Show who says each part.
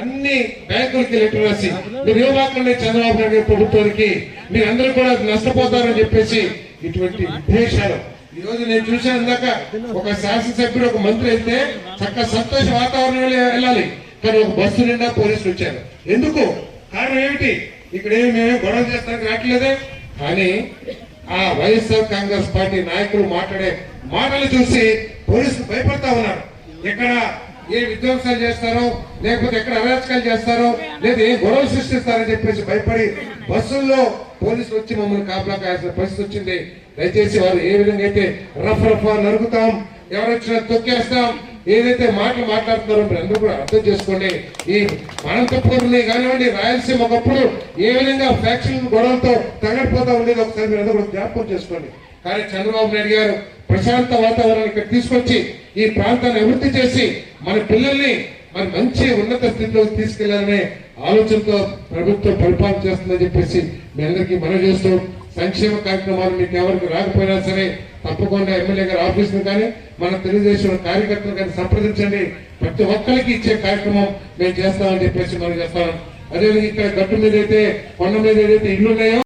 Speaker 1: అన్ని బ్యాంకులకి లెటర్ రాసి మీరు ఇవ్వకండి చంద్రబాబు నాయుడు ప్రభుత్వానికి? మీరు అందరూ కూడా నష్టపోతారని చెప్పేసి ఇటువంటి ఉద్దేశాలు ఈ రోజు నేను చూశాను ఇందాక ఒక శాసనసభ్యుడు ఒక మంత్రి అయితే చక్క సంతోష వాతావరణంలో వెళ్ళాలి. కానీ ఒక బస్సు నిండా పోలీసులు వచ్చారు. ఎందుకు? కారణం ఏమిటి? ఇక్కడ ఏమి మేమే గొడవ చేస్తానికి రావట్లేదే? కానీ ఆ వైఎస్ఆర్ కాంగ్రెస్ పార్టీ నాయకులు మాట్లాడే మాటలు చూసి పోలీసులు భయపడతా ఉన్నారు. ఎక్కడ ఏ విధ్వంసాలు చేస్తారో లేకపోతే ఎక్కడ అరాచకాలు చేస్తారో లేదా ఏ గొడవలు సృష్టిస్తారని చెప్పేసి భయపడి బస్సుల్లో పోలీసులు వచ్చి మమ్మల్ని కాపలా కాయాల్సిన పరిస్థితి వచ్చింది. దయచేసి వారు ఏ విధంగా అయితే రఫ్ రఫ్ నరుకుతాం ఎవరొచ్చినా తొక్కేస్తాం ఏదైతే మాటలు మాట్లాడుతున్నారో మీరు అందరూ కూడా అర్థం చేసుకోండి. ఈ అనంతపురంలో కానివ్వండి రాయలసీమ ఒకప్పుడు ఏ విధంగా ఫ్యాక్షన్ గొడవలతో తగడిపోతా ఉండేది ఒకసారి మీరు అందరూ కూడా జ్ఞాపకం చేసుకోండి. కానీ చంద్రబాబు నాయుడు గారు ప్రశాంత వాతావరణాన్ని ఇక్కడ తీసుకొచ్చి ఈ ప్రాంతాన్ని అభివృద్ధి చేసి మన పిల్లల్ని మరి మంచి ఉన్నత స్థితిలోకి తీసుకెళ్ళాలనే ఆలోచనతో ప్రభుత్వం పరిపాలన చేస్తుందని చెప్పేసి మీ అందరికీ మనం చేస్తూ సంక్షేమ కార్యక్రమాలు మీకు ఎవరికి రాకపోయినా సరే తప్పకుండా ఎమ్మెల్యే గారి ఆఫీస్ కానీ మన తెలుగుదేశం కార్యకర్తలు కానీ సంప్రదించండి. ప్రతి ఒక్కరికి ఇచ్చే కార్యక్రమం మేము చేస్తామని చెప్పేసి మనం చేస్తాం. అదేవిధంగా ఇక్కడ గట్టు మీద అయితే కొండ మీద ఏదైతే ఇల్లు ఉన్నాయో